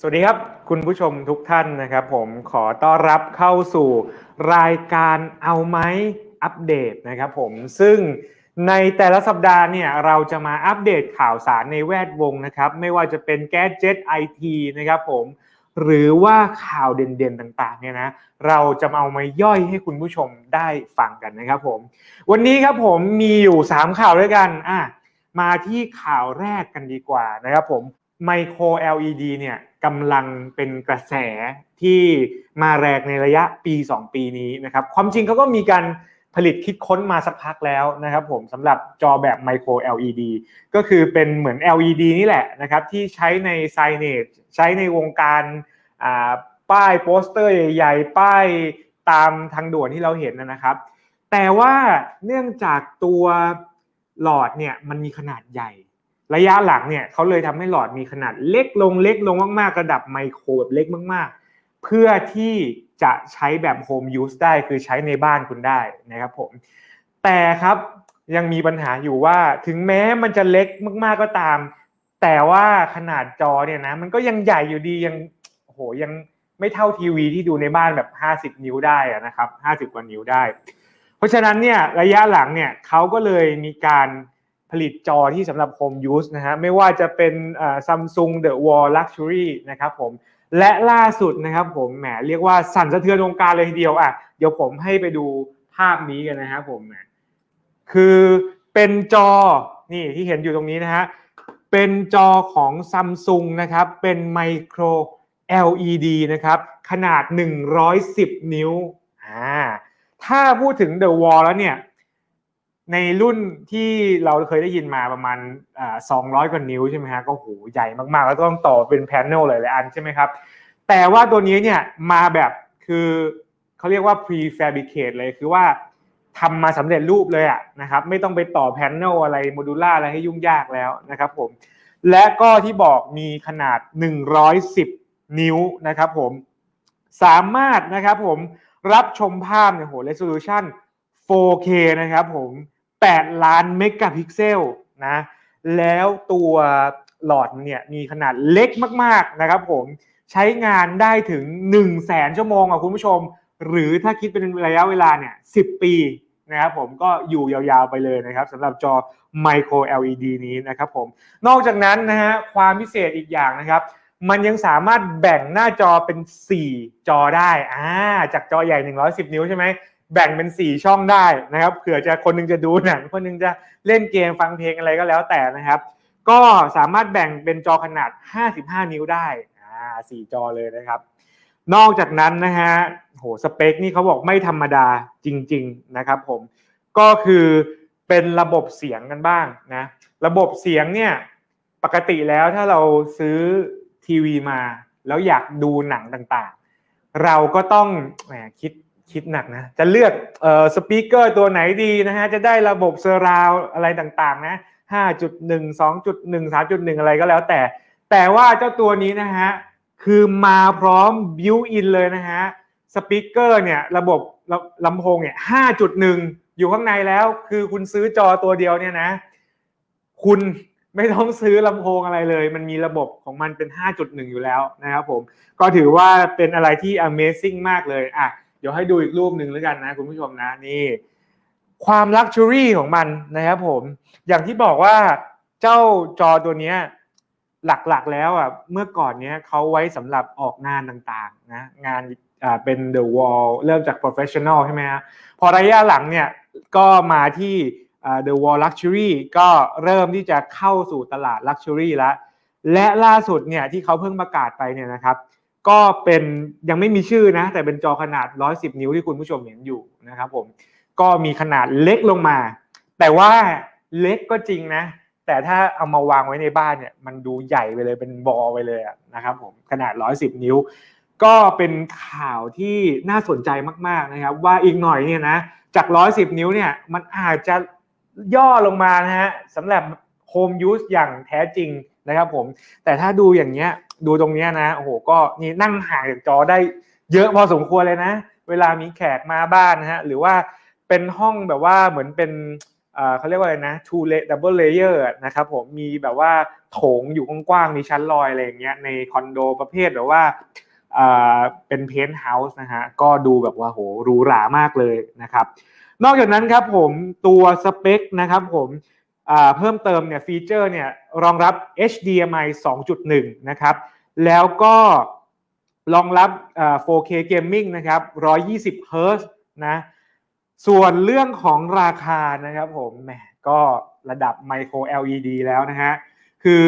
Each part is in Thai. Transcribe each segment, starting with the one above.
สวัสดีครับ คุณผู้ชมทุกท่านนะครับ ผมขอต้อนรับเข้าสู่รายการเอาไหมอัปเดตนะครับผมซึ่งในแต่ละสัปดาห์เนี่ยเราจะมาอัปเดตข่าวสารในแวดวงนะครับ ไม่ว่าจะเป็นแก๊สเจ็ตไอทีนะครับผมหรือว่าข่าวเด่นๆต่างๆเนี่ยนะเราจะเอามาย่อยให้คุณผู้ชมได้ฟังกันนะครับผมวันนี้ครับผมมีอยู่ 3 ข่าวด้วยกันอะมาที่ข่าวแรกกันดีกว่านะครับผม ไมโคร LED เนี่ยกำลังเป็นกระแสที่มาแรงในระยะปี 2 ปีนี้นะครับความจริงเขาก็มีการผลิตคิดค้นมาสักพักแล้วนะครับผมสำหรับจอแบบไมโคร LED ก็คือเป็นเหมือน LED นี่แหละนะครับที่ใช้ในไซเนจใช้ในวงการป้ายโปสเตอร์ใหญ่ๆ ป้ายตามทางด่วนที่เราเห็นนะครับ แต่ว่าเนื่องจากตัวหลอดเนี่ยมันมีขนาดใหญ่ ระยะหลังเนี่ยเขาเลยทำให้หลอดมีขนาดเล็กลงเล็กลงมากๆ ระดับไมโครแบบเล็กมากๆ เพื่อที่จะใช้แบบโฮมยูสได้คือใช้ในบ้านคุณได้นะครับผม แต่ครับยังมีปัญหาอยู่ว่าถึงแม้มันจะเล็กมากๆก็ตาม แต่ว่าขนาดจอเนี่ยนะมันก็ยังใหญ่อยู่ดียังโหยังไม่เท่าทีวีที่ดูในบ้านแบบ 50 นิ้วได้นะครับ 50 กว่านิ้วได้ เพราะฉะนั้นเนี่ยระยะหลังเนี่ยเขาก็เลยมีการ ลิตจอที่สำหรับ Home Use นะฮะไม่ว่าจะเป็นซัมซุง The Wall Luxury นะครับผมและล่าสุดนะครับผมแหมเรียกว่าสั่นสะเทือนวงการเลยทีเดียวอะเดี๋ยวผมให้ไปดูภาพนี้กันนะครับผมคือเป็นจอนี่ที่เห็นอยู่ตรงนี้นะฮะเป็นจอของซัมซุงนะครับเป็นไมโคร LED นะครับขนาด 110 นิ้วอ่าถ้าพูดถึง The Wall แล้วเนี่ย ในรุ่นที่เราเคยได้ยินมาประมาณอ่า200กว่านิ้วใช่ไหมฮะก็โหใหญ่มากๆ แล้วต้องต่อเป็นแพนเนลหลายๆอันใช่ไหมครับ แต่ว่าตัวนี้เนี่ยมาแบบคือเขาเรียกว่า prefabricate เลยคือว่าทำมาสำเร็จรูปเลยอะนะครับ ไม่ต้องไปต่อแพนเนลอะไรโมดูล่าอะไรให้ยุ่งยากแล้วนะครับผม และก็ที่บอกมีขนาด 110 นิ้วนะครับผม สามารถนะครับผมรับชมภาพเนี่ยโห resolution 4K นะครับผม 8 ล้านเมกะพิกเซลนะแล้วตัวหลอดเนี่ยมีขนาดเล็กมากๆนะครับผมใช้งานได้ถึง 1 0 0 0 0แสนชั่วโมงอะคุณผู้ชม หรือถ้าคิดเป็นระยะเวลาเนี่ย10 ปีนะครับผมก็อยู่ยาวๆไปเลยนะครับสำหรับจอ Micro LED นี้นะครับผมนอกจากนั้นนะฮะความพิเศษอีกอย่างนะครับ มันยังสามารถแบ่งหน้าจอเป็น 4 จอได้อ่าจากจอใหญ่ 110 นิ้วใช่ไหม แบ่งเป็น4ช่องได้นะครับเผื่อจะคนนึงจะดูหนังคนนึงจะเล่นเกมฟังเพลงอะไรก็แล้วแต่นะครับ ก็สามารถแบ่งเป็นจอขนาด 55 นิ้วได้อ่า4จอเลยนะครับ นอกจากนั้นนะฮะโหสเปคนี่เขาบอกไม่ธรรมดาจริง ๆนะครับ ผมก็คือเป็นระบบเสียงกันบ้างนะระบบเสียงเนี่ยปกติแล้วถ้าเราซื้อทีวีมา แล้วอยากดูหนังต่างๆ เราก็ต้องแหมคิด คิดหนักนะ จะเลือกเอ่อสปีกเกอร์ตัวไหนดีนะฮะ จะได้ระบบเซอร์ราวอะไรต่างๆ นะ5.1 2.1 3.1อะไรก็แล้วแต่ แต่ว่าเจ้าตัวนี้นะฮะ คือมาพร้อมบิวอินเลยนะฮะสปีกเกอร์เนี่ยระบบลำโพงเนี่ย5.1อยู่ข้างในแล้ว คือคุณซื้อจอตัวเดียวเนี่ยนะ คุณไม่ต้องซื้อลำโพงอะไรเลย มันมีระบบของมันเป็น 5.1 อยู่แล้วนะครับผม ก็ถือว่าเป็นอะไรที่ Amazing มากเลยอะ ดี๋ยวให้ดูอีกรูปหนึ่งแล้วกันนะคุณผู้ชมนะนี่ ความลักชัวรี่ของมันนะครับผม อย่างที่บอกว่าเจ้าจอตัวนี้หลักๆแล้วอะเมื่อก่อนเนี้ยเขาไว้สำหรับออกงานต่างๆนะงานอ่าเป็น The Wall เริ่มจาก professional ใช่ไหมฮะพอระยะหลังเนี่ยก็มาที่ The Wall Luxury ก็เริ่มที่จะเข้าสู่ตลาด Luxury แล้วและล่าสุดเนี่ยที่เขาเพิ่งประกาศไปเนี่ยนะครับ ก็เป็นยังไม่มีชื่อนะ แต่เป็นจอขนาด 110 นิ้วที่คุณผู้ชมเห็นอยู่นะครับผมก็มีขนาดเล็กลงมา แต่ว่าเล็กก็จริงนะ แต่ถ้าเอามาวางไว้ในบ้านเนี่ยมันดูใหญ่ไปเลยเป็นบอไปเลยนะครับผมขนาด 110 นิ้ว ก็เป็นข่าวที่น่าสนใจมากๆนะครับ ว่าอีกหน่อยเนี่ยนะจาก 110 นิ้วเนี่ยมันอาจจะย่อลงมานะฮะสำหรับโฮมยูสอย่างแท้จริง นะครับผมแต่ถ้าดูอย่างเงี้ยดูตรงเนี้ยนะโอ้โหก็นี่นั่งห่างจากจอได้เยอะพอสมควรเลยนะ เวลามีแขกมาบ้านนะฮะหรือว่าเป็นห้องแบบว่าเหมือนเป็นเขาเรียกว่าอะไรนะ two layer double layer นะครับผมมีแบบว่าโถงอยู่กว้างๆมีชั้นลอยอะไรอย่างเงี้ยในคอนโดประเภทหรือว่าเป็นเพนท์เฮาส์นะฮะก็ดูแบบว่าโหหรูหรามากเลยนะครับ นอกจากนั้นครับผมตัวสเปคนะครับผม เพิ่มเติมเนี่ยฟีเจอร์เนี่ยรองรับ HDMI 2.1 นะครับ แล้วก็รองรับ 4K Gaming นะครับ 120 Hz นะ ส่วนเรื่องของราคานะครับผมแหมก็ระดับ Micro LED แล้วนะฮะ คือ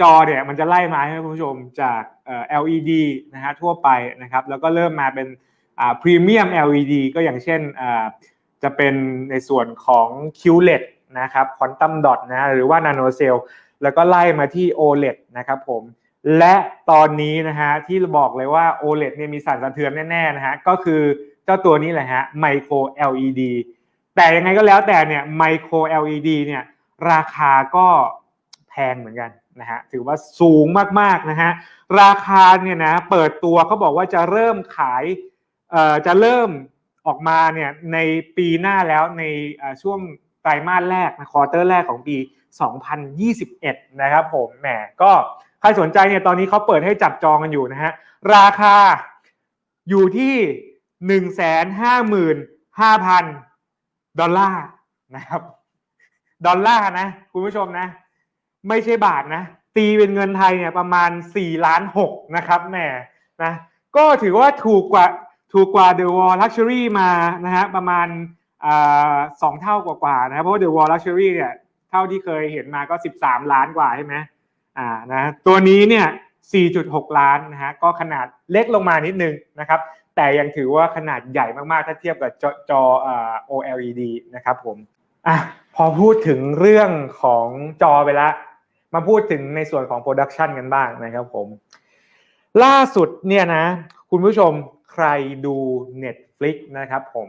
จอเนี่ยมันจะไล่มาให้คุณผู้ชมจาก LED นะฮะทั่วไปนะครับ แล้วก็เริ่มมาเป็นอ่า Premium LED ก็อย่างเช่นจะเป็นในส่วนของ QLED นะครับ Quantum Dot นะหรือว่า Nano Cell แล้วก็ไล่มาที่ OLED นะครับผมและตอนนี้นะฮะที่บอกเลยว่า OLED เนี่ยมีสั่นสะเทือนแน่ๆนะฮะก็คือเจ้าตัวนี้แหละฮะ Micro LED แต่ยังไงก็แล้วแต่เนี่ย Micro LED เนี่ยราคาก็แพงเหมือนกันนะฮะถือว่าสูงมากๆนะฮะราคาเนี่ยนะเปิดตัวเขาบอกว่าจะเริ่มขายเอ่อจะเริ่มออกมาเนี่ยในปีหน้าแล้วในช่วง ไตรมาสแรกนะควอเตอร์แรกของปี 2021 นะครับผมแหมก็ใครสนใจเนี่ยตอนนี้เขาเปิดให้จับจองกันอยู่นะฮะราคาอยู่ที่หนึ่งแสนห้าหมื่นห้าพันดอลลาร์นะครับดอลลาร์นะคุณผู้ชมนะ ไม่ใช่บาทนะ ตีเป็นเงินไทยเนี่ยประมาณ4ล้าน6นะครับแหมนะก็ถือว่าถูกกว่าถูกกว่า The Wall Luxury มานะฮะประมาณ สองเท่ากว่าๆนะครับเพราะว่า The Wall Luxury เนี่ยเท่าที่เคยเห็นมาก็ 13 ล้านกว่าใช่ไหมอ่านะตัวนี้เนี่ย 4.6 ล้านนะฮะก็ขนาดเล็กลงมานิดนึงนะครับ แต่ยังถือว่าขนาดใหญ่มากๆ ถ้าเทียบกับจอจออ่า OLED นะครับผมอะพอพูดถึงเรื่องของจอไปแล้วมาพูดถึงในส่วนของโปรดักชันกันบ้างนะครับผม ล่าสุดเนี่ยนะ คุณผู้ชมใครดู Netflix นะครับผม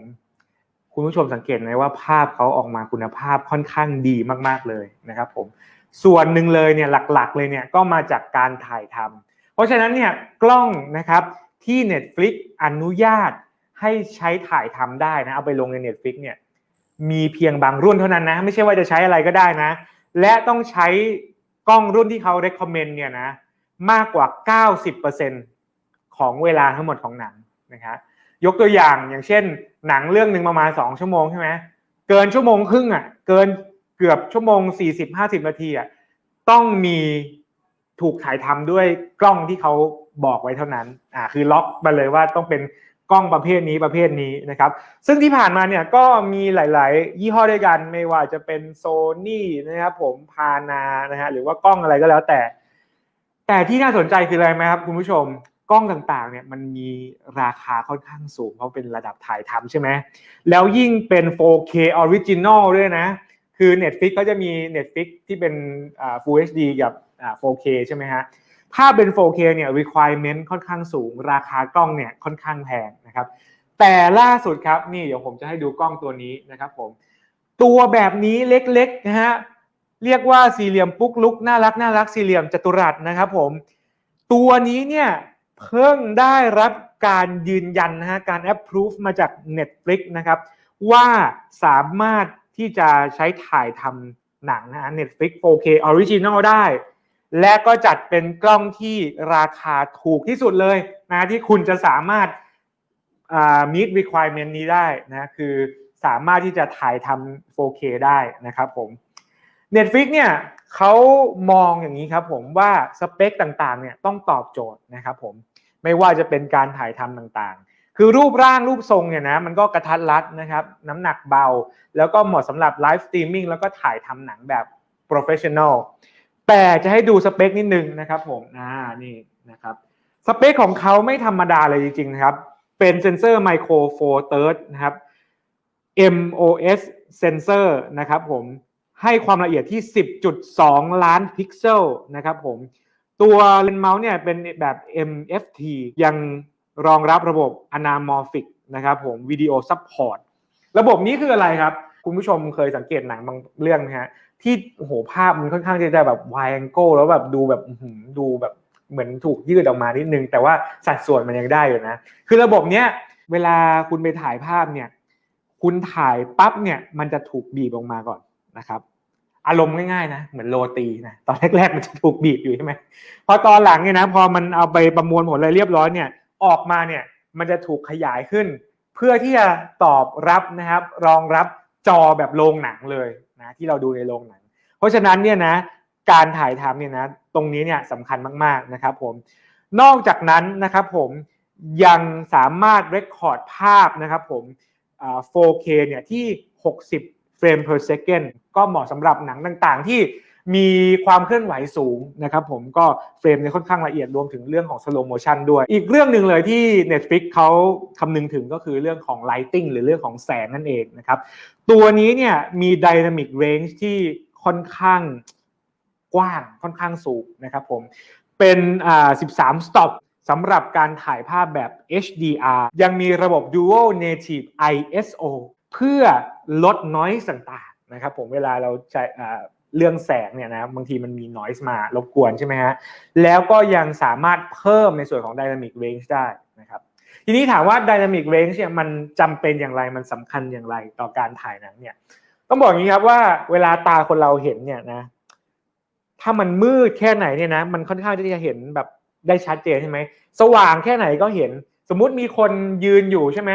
คุณผู้ชมสังเกตไหมว่าภาพเขาออกมาคุณภาพค่อนข้างดีมากๆเลยนะครับผมส่วนหนึ่งเลยเนี่ยหลักๆ เลยเนี่ยก็มาจากการถ่ายทำเพราะฉะนั้นเนี่ยกล้องนะครับที่ Netflix อนุญาตให้ใช้ถ่ายทำได้นะเอาไปลงใน Netflix เนี่ยมีเพียงบางรุ่นเท่านั้นนะ ไม่ใช่ว่าจะใช้อะไรก็ได้นะ และต้องใช้กล้องรุ่นที่เขา recommend เนี่ยนะมากกว่า 90%ของเวลาทั้งหมดของหนังนะครับ ยกตัวอย่างอย่างเช่น หนังเรื่องหนึ่งประมาณ2ชั่วโมงใช่ไหมเกินชั่วโมงครึ่งอะ เกินเกือบชั่วโมง40-50นาทีอะต้องมีถูกถ่ายทำด้วยกล้องที่เขาบอกไว้เท่านั้นอ่าคือล็อกมาเลยว่าต้องเป็นกล้องประเภทนี้ประเภทนี้นะครับ ซึ่งที่ผ่านมาเนี่ยก็มีหลาย ๆ ยี่ห้อด้วยกันไม่ว่าจะเป็นโซนี่นะครับผมพานานะฮะหรือว่ากล้องอะไรก็แล้วแต่ แต่ที่น่าสนใจคืออะไรไหมครับคุณผู้ชม กล้องต่างๆเนี่ยมันมีราคาค่อนข้างสูง เพราะเป็นระดับถ่ายทำใช่ไหมแล้วยิ่งเป็น 4K Original ด้วยนะ คือ Netflix เขาจะมี Netflix ที่เป็น Full HD กับ 4K ใช่ไหมฮะถ้าเป็น 4K เนี่ย requirement ค่อนข้างสูง ราคากล้องเนี่ยค่อนข้างแพงนะครับ แต่ล่าสุดครับนี่เดี๋ยวผมจะให้ดูกล้องตัวนี้นะครับผม ตัวแบบนี้เล็กๆนะฮะเรียกว่าสี่เหลี่ยมปุ๊กลุกน่ารักน่ารักสี่เหลี่ยมจัตุรัสนะครับผม ตัวนี้เนี่ย เพิ่งได้รับการยืนยันนะฮะการ approve มาจาก Netflix นะครับ ว่าสามารถที่จะใช้ถ่ายทำหนังนะฮะ Netflix 4K Original ได้ และก็จัดเป็นกล้องที่ราคาถูกที่สุดเลยนะที่คุณจะสามารถ meet requirement นี้ได้นะคือสามารถที่จะถ่ายทำ 4K ได้นะครับผม Netflix เนี่ย เขามองอย่างนี้ครับผมว่าสเปคต่างๆเนี่ยต้องตอบโจทย์นะครับผมไม่ว่าจะเป็นการถ่ายทำต่างๆ คือรูปร่างรูปทรงเนี่ยนะมันก็กระทัดรัดนะครับน้ำหนักเบา แล้วก็เหมาะสำหรับไลฟ์สตรีมมิ่งแล้วก็ถ่ายทำหนังแบบโปรเฟชชั่นอลแต่จะให้ดูสเปคนิดนึงนะครับผมอ่านี่นะครับสเปคของเขาไม่ธรรมดาเลยจริงๆนะครับ เป็นเซนเซอร์ไมโครโฟร์เติร์นะครับ MOS เซนเซอร์นะครับผม ให้ความละเอียดที่ 10.2 ล้านพิกเซลนะครับผม ตัวเลนส์เมาส์เนี่ยเป็นแบบ MFT ยังรองรับระบบ Anamorphic นะครับผมวิดีโอซัพพอร์ตระบบนี้คืออะไรครับ คุณผู้ชมเคยสังเกตหนังบางเรื่องไหมฮะที่โหภาพมันค่อนข้างจะแบบ wide angle แล้วแบบดูแบบดูแบบเหมือนถูกยืดออกมานิดนึง แต่ว่าสัดส่วนมันยังได้อยู่นะ คือระบบเนี้ยเวลาคุณไปถ่ายภาพเนี่ย คุณถ่ายปั๊บเนี่ยมันจะถูกบีบออกมาก่อนนะครับ อารมณ์ง่ายๆนะเหมือนโรตีนะตอนแรกๆมันจะถูกบีบอยู่ใช่ไหมพอตอนหลังเนี่ยนะพอมันเอาไปประมวลผลอะไรเรียบร้อยเนี่ยออกมาเนี่ยมันจะถูกขยายขึ้น เพื่อที่จะตอบรับนะครับ รองรับจอแบบโรงหนังเลยนะที่เราดูในโรงหนัง เพราะฉะนั้นเนี่ยนะการถ่ายทำเนี่ยนะตรงนี้เนี่ยสำคัญมากๆนะครับผมนอกจากนั้นนะครับผมยังสามารถเรคคอร์ดภาพนะครับผม 4K เนี่ยที่ 60 เฟรม per second ก็เหมาะสำหรับหนังต่างๆ ที่มีความเคลื่อนไหวสูงนะครับผมก็เฟรมเนี่ยค่อนข้างละเอียดรวมถึงเรื่องของ slow motion ด้วย อีกเรื่องหนึ่งเลยที่ Netflix เขาคำนึงถึงก็คือเรื่องของ lighting หรือเรื่องของแสงนั่นเองนะครับ ตัวนี้เนี่ยมี dynamic range ที่ค่อนข้างกว้างค่อนข้างสูงนะครับผมเป็นอ่า13 stop สำหรับการถ่ายภาพแบบ HDR ยังมีระบบ Dual Native ISO เพื่อลด noise ต่างๆนะครับ ผมเวลาเราใช้เรื่องแสงเนี่ยนะบางทีมันมี noise มารบกวนใช่ไหมฮะแล้วก็ยังสามารถเพิ่มในส่วนของ dynamic range ได้นะครับทีนี้ถามว่า dynamic range เนี่ยมันจำเป็นอย่างไรมันสำคัญอย่างไรต่อการถ่ายหนังเนี่ยต้องบอกอย่างนี้ครับว่าเวลาตาคนเราเห็นเนี่ยนะถ้ามันมืดแค่ไหนเนี่ยนะมันค่อนข้างที่จะเห็นแบบได้ชัดเจนใช่ไหมสว่างแค่ไหนก็เห็น สมมุติมีคนยืนอยู่ใช่ไหม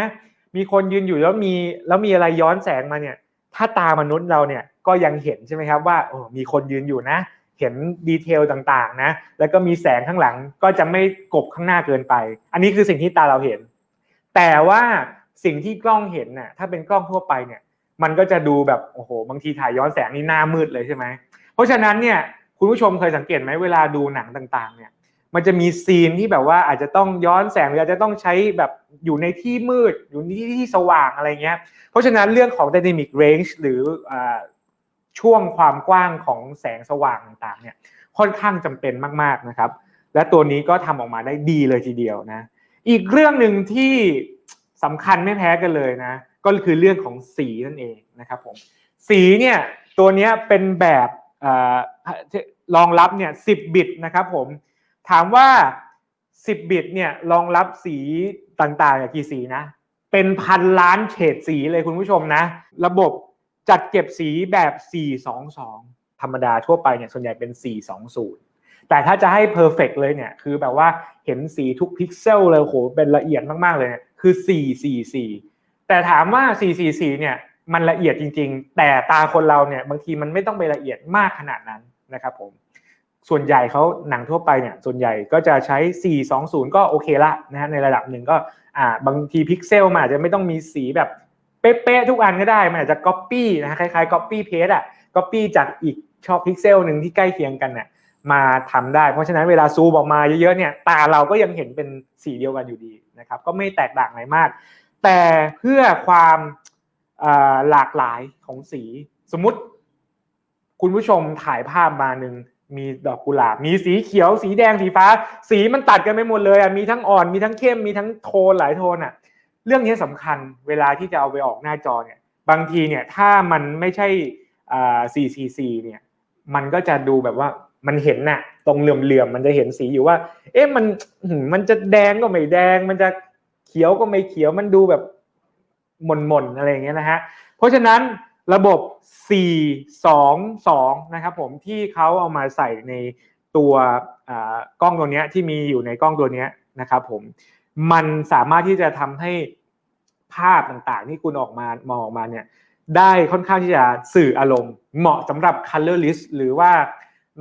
มีคนยืนอยู่แล้วมีแล้วมีอะไรย้อนแสงมาเนี่ย ถ้าตามนุษย์เราเนี่ยก็ยังเห็นใช่ไหมครับว่าโอ้มีคนยืนอยู่นะ เห็นดีเทลต่างๆนะแล้วก็มีแสงข้างหลังก็จะไม่กบข้างหน้าเกินไป อันนี้คือสิ่งที่ตาเราเห็น แต่ว่าสิ่งที่กล้องเห็นน่ะถ้าเป็นกล้องทั่วไปเนี่ย มันก็จะดูแบบโอ้โหบางทีถ่ายย้อนแสงนี่หน้ามืดเลยใช่ไหมเพราะฉะนั้นเนี่ยคุณผู้ชมเคยสังเกตไหมเวลาดูหนังต่างๆ เนี่ย มันจะมีซีนที่แบบว่าอาจจะต้องย้อนแสงหรืออาจจะต้องใช้แบบอยู่ในที่มืดอยู่ในที่สว่างอะไรเงี้ย เพราะฉะนั้นเรื่องของ dynamic range หรืออช่วงความกว้างของแสงสว่างต่างๆเนี่ยค่อนข้างจำเป็นมากๆนะครับ และตัวนี้ก็ทำออกมาได้ดีเลยทีเดียวนะ อีกเรื่องหนึ่งที่สำคัญไม่แพ้กันเลยนะ ก็คือเรื่องของสีนั่นเองนะครับผมสีเนี่ยตัวนี้เป็นแบบอรองรับเนี่ย10 บิตนะครับผม ถามว่า 10 บิตเนี่ยรองรับสีต่างๆกี่สีนะ เป็นพันล้านเฉดสีเลยคุณผู้ชมนะ ระบบจัดเก็บสีแบบ 422 ธรรมดาทั่วไปเนี่ยส่วนใหญ่เป็น 420 แต่ถ้าจะให้เพอร์เฟกเลยเนี่ยคือแบบว่าเห็นสีทุกพิกเซลเลยโหเป็นละเอียดมาก ๆ เลยเนี่ยคือ 444 แต่ถามว่า 444 เนี่ยมันละเอียดจริง ๆ แต่ตาคนเราเนี่ยบางทีมันไม่ต้องไปละเอียดมากขนาดนั้นนะครับผม ส่วนใหญ่เขาหนังทั่วไปเนี่ยส่วนใหญ่ก็จะใช้ 420 ก็โอเคละนะฮะในระดับหนึ่งก็อ่าบางทีพิกเซลมันอาจจะไม่ต้องมีสีแบบเป๊ะๆทุกอันก็ได้ มันอาจจะ copy นะฮะคล้ายๆ copy paste อะ copy จากอีกชอบพิกเซลหนึ่งที่ใกล้เคียงกันเนี่ยมาทำได้ เพราะฉะนั้นเวลาซูมออกมาเยอะๆเนี่ยตาเราก็ยังเห็นเป็นสีเดียวกันอยู่ดีนะครับก็ไม่แตกต่างอะไรมาก แต่เพื่อความหลากหลายของสีสมมติ คุณผู้ชมถ่ายภาพมาหนึ่ง มีดอกกุหลาบ มีสีเขียว สีแดง สีฟ้า สีมันตัดกันไปหมดเลยอะ มีทั้งอ่อน มีทั้งเข้ม มีทั้งโทนหลายโทนอะ เรื่องนี้สำคัญเวลาที่จะเอาไปออกหน้าจอเนี่ย บางทีเนี่ยถ้ามันไม่ใช่อ่า444เนี่ย มันก็จะดูแบบว่ามันเห็นน่ะ ตรงเหลื่อมๆ มันจะเห็นสีอยู่ว่า เอ๊ะ มัน มันจะแดงก็ไม่แดง มันจะเขียวก็ไม่เขียว มันดูแบบหม่นๆ อะไรอย่างเงี้ยนะฮะ เพราะฉะนั้น ระบบ 422 นะครับผมที่เขาเอามาใส่ในตัวกล้องตัวนี้ที่มีอยู่ในกล้องตัวนี้นะครับผมมันสามารถที่จะทำให้ภาพต่างๆ ที่คุณออกมามองออกมาเนี่ยได้ค่อนข้างที่จะสื่ออารมณ์ เหมาะสำหรับ colorist หรือว่า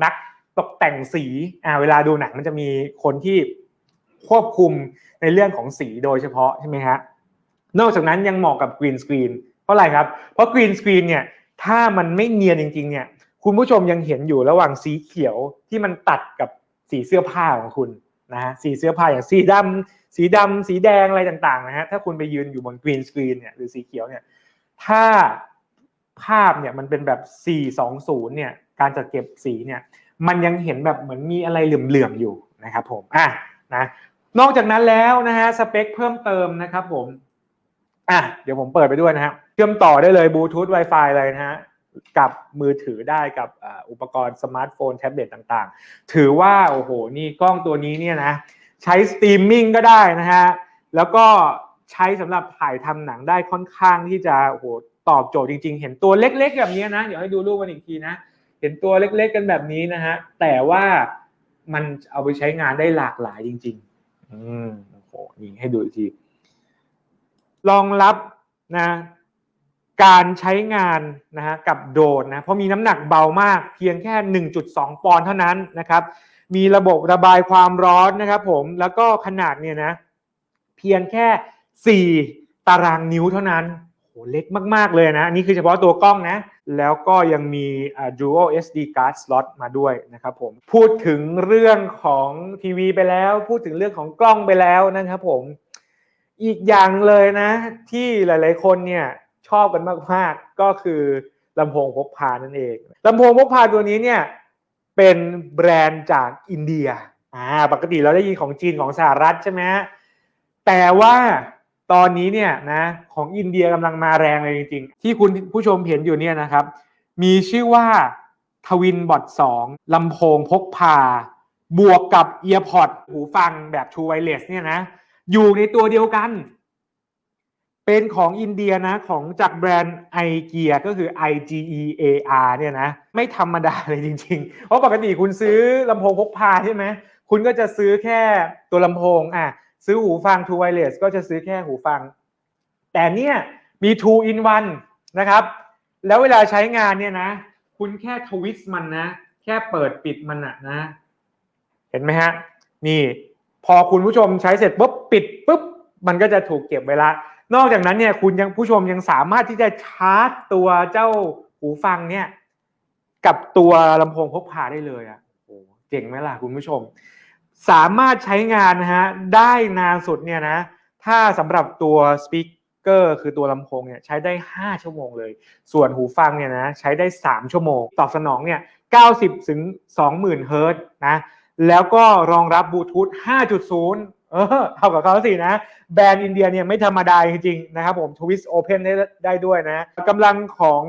นักตกแต่งสีอ่าเวลาดูหนังมันจะมีคนที่ควบคุมในเรื่องของสีโดยเฉพาะใช่ไหมฮะนอกจากนั้นยังเหมาะกับ green screen เพราะอะไรครับ เพราะกรีนสกรีนเนี่ยถ้ามันไม่เนียนจริง ๆ เนี่ย คุณผู้ชมยังเห็นอยู่ระหว่างสีเขียวที่มันตัดกับสีเสื้อผ้าของคุณนะฮะสีเสื้อผ้าอย่างสีดำสีดำสีแดงอะไรต่างๆนะฮะถ้าคุณไปยืนอยู่บนกรีนสกรีนเนี่ยหรือสีเขียวเนี่ยถ้าภาพเนี่ยมันเป็นแบบ 420 เนี่ย การจัดเก็บสีเนี่ย มันยังเห็นแบบเหมือนมีอะไรเหลื่อมๆอยู่นะครับผม อะนะ นอกจากนั้นแล้วนะฮะ สเปคเพิ่มเติมนะครับผม อะเดี๋ยวผมเปิดไปด้วยนะครับเชื่อมต่อได้เลยบลูทูธ Wi-Fi เลยนะฮะกับมือถือได้กับอุปกรณ์สมาร์ทโฟนแท็บเล็ตต่างๆ ถือว่า โอ้โห นี่กล้องตัวนี้เนี่ยนะ ใช้สตรีมมิ่งก็ได้นะฮะ แล้วก็ใช้สำหรับถ่ายทำหนังได้ค่อนข้างที่จะโอ้โหตอบโจทย์จริง ๆ เห็นตัวเล็กๆ แบบนี้นะ เดี๋ยวให้ดูรูปกันอีกทีนะ เห็นตัวเล็กๆ กันแบบนี้นะฮะ แต่ว่ามันเอาไปใช้งานได้หลากหลายจริง ๆ อืมโอ้โหนี่ให้ดูอีกที รองรับนะการใช้งานนะฮะกับโดรนนะเพราะมีน้ำหนักเบามากเพียงแค่ 1.2 ปอนด์เท่านั้นนะครับ มีระบบระบายความร้อนนะครับผมแล้วก็ขนาดเนี่ยนะเพียงแค่ 4 ตารางนิ้วเท่านั้นโหเล็กมาก ๆ เลยนะนี่คือเฉพาะตัวกล้องนะ แล้วก็ยังมี dual SD card slot มาด้วยนะครับผมพูดถึงเรื่องของทีวีไปแล้ว พูดถึงเรื่องของกล้องไปแล้วนะครับผม อีกอย่างเลยนะ ที่หลาย ๆ คนเนี่ยชอบกันมาก ๆ ก็คือลำโพงพกพานั่นเองลำโพงพกพาตัวนี้เนี่ยเป็นแบรนด์จากอินเดียอ่าปกติเราได้ยินของจีนของสหรัฐใช่ไหมฮะแต่ว่าตอนนี้เนี่ยนะของอินเดียกำลังมาแรงเลยจริง ๆ ที่คุณผู้ชมเห็นอยู่เนี่ยนะครับ มีชื่อว่าทวินบอท2ลำโพงพกพา บวกกับเอียร์พอดหูฟังแบบ True Wireless เนี่ยนะ อยู่ในตัวเดียวกัน เป็นของอินเดียนะ ของจากแบรนด์ไอเกียก็คือ I G E A R เนี่ยนะ ไม่ธรรมดาเลยจริง ๆ เพราะปกติคุณซื้อลำโพงพกพาใช่ไหมคุณก็จะซื้อแค่ตัวลำโพงอะซื้อหูฟัง True Wireless ก็จะซื้อแค่หูฟัง แต่เนี่ยมี Two in One นะครับ แล้วเวลาใช้งานเนี่ยนะ คุณแค่ทวิสต์มันนะ แค่เปิดปิดมันอะนะ เห็นไหมฮะ นี่ พอคุณผู้ชมใช้เสร็จปุ๊บปิดปุ๊บมันก็จะถูกเก็บไว้ละนอกจากนั้นเนี่ยคุณยังผู้ชมยังสามารถที่จะชาร์จตัวเจ้าหูฟังเนี่ยกับตัวลำโพงพกพาได้เลยอะ่ะโอ้เจ๋งไหมล่ะคุณผู้ชม สามารถใช้งานนะฮะได้นานสุดเนี่ยนะถ้าสำหรับตัวสปีกเกอร์คือตัวลำโพงเนี่ยใช้ได้ 5 ชั่วโมงเลย ส่วนหูฟังเนี่ยนะใช้ได้ 3 ชั่วโมง ตอบสนองเนี่ย90ถึง20,000เฮิร์ตนะ แล้วก็รองรับบลูทูธ5.0 เออเท่ากับเขาสินะ แบรนด์อินเดียเนี่ยไม่ธรรมดาจริงๆนะครับผมทวิสโอเพนได้ได้ด้วยนะกำลังของ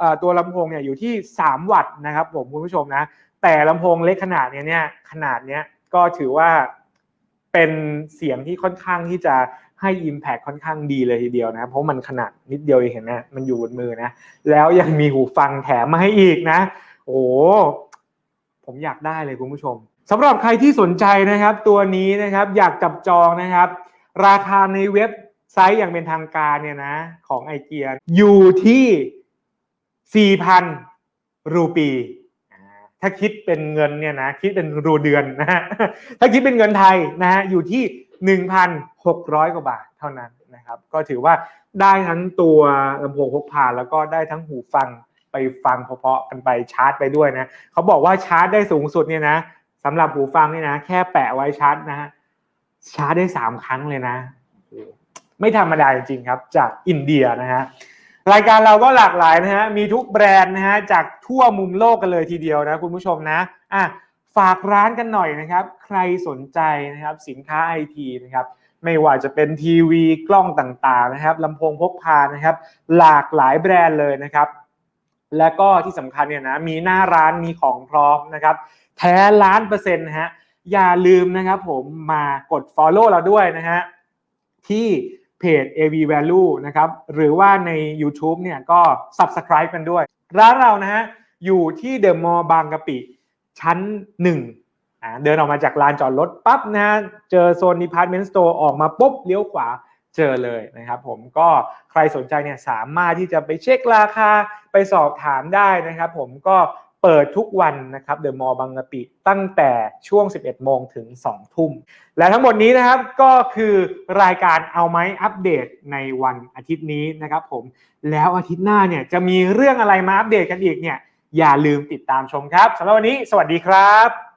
อตัวลำโพงเนี่ยอยู่ที่ 3 วัตต์นะครับผมคุณผู้ชมนะ แต่ลำโพงเล็กขนาดเนี้ยเนี่ยขนาดเนี้ยก็ถือว่าเป็นเสียงที่ค่อนข้างที่จะให้ Impact ค่อนข้างดีเลยทีเดียวนะ เพราะมันขนาดนิดเดียวเองเห็นไหมมันอยู่บนมือนะ แล้วยังมีหูฟังแถมมาให้อีกนะ โอ้ผมอยากได้เลยคุณผู้ชม สำหรับใครที่สนใจนะครับตัวนี้นะครับอยากจับจองนะครับ ราคาในเว็บไซต์อย่างเป็นทางการเนี่ยนะของไอเกียอยู่ที่ 4,000 รูปี ถ้าคิดเป็นเงินเนี่ยนะคิดเป็นรูเดือนนะฮะถ้าคิดเป็นเงินไทยนะฮะอยู่ที่ 1,600 กว่าบาทเท่านั้นนะครับ ก็ถือว่าได้ทั้งตัวลำโพงพกพาแล้วก็ได้ทั้งหูฟังไปฟังเพาะๆกันไปชาร์จไปด้วยนะเขาบอกว่าชาร์จได้สูงสุดเนี่ยนะ สำหรับหูฟังนี่นะ แค่แปะไว้ชาร์จนะฮะชาร์จได้สามครั้งเลยนะ ไม่ธรรมดาจริงครับ จากอินเดียนะฮะรายการเราก็หลากหลายนะฮะ มีทุกแบรนด์นะฮะ จากทั่วมุมโลกกันเลยทีเดียวนะคุณผู้ชมนะอะฝากร้านกันหน่อยนะครับ ใครสนใจนะครับสินค้าไอทีนะครับไม่ว่าจะเป็นทีวีกล้องต่างๆนะครับลำโพงพกพานะครับ หลากหลายแบรนด์เลยนะครับ และก็ที่สำคัญเนี่ยนะมีหน้าร้านมีของพร้อมนะครับ แท้ล้านเปอร์เซ็นต์นะฮะอย่าลืมนะครับผมมากด Follow เราด้วยนะฮะที่เพจ AV Value นะครับหรือว่าใน YouTube เนี่ยก็ Subscribe กันด้วย ร้านเรานะฮะอยู่ที่เดอะมอลล์บางกะปิชั้น 1อ่าเดินออกมาจากลานจอดรถปั๊บนะฮะเจอโซน Department Store ออกมาปุ๊บเลี้ยวขวาเจอเลยนะครับผมก็ใครสนใจเนี่ยสามารถที่จะไปเช็คราคาไปสอบถามได้นะครับผมก็ เปิดทุกวันนะครับเดอะมอลล์บางกะปิตั้งแต่ช่วง 11 โมงถึง 2 ทุ่ม และทั้งหมดนี้นะครับก็คือรายการเอาไหมอัปเดตในวันอาทิตย์นี้นะครับผมแล้วอาทิตย์หน้าเนี่ยจะมีเรื่องอะไรมาอัปเดตกันอีกเนี่ยอย่าลืมติดตามชมครับสำหรับวันนี้ สวัสดีครับ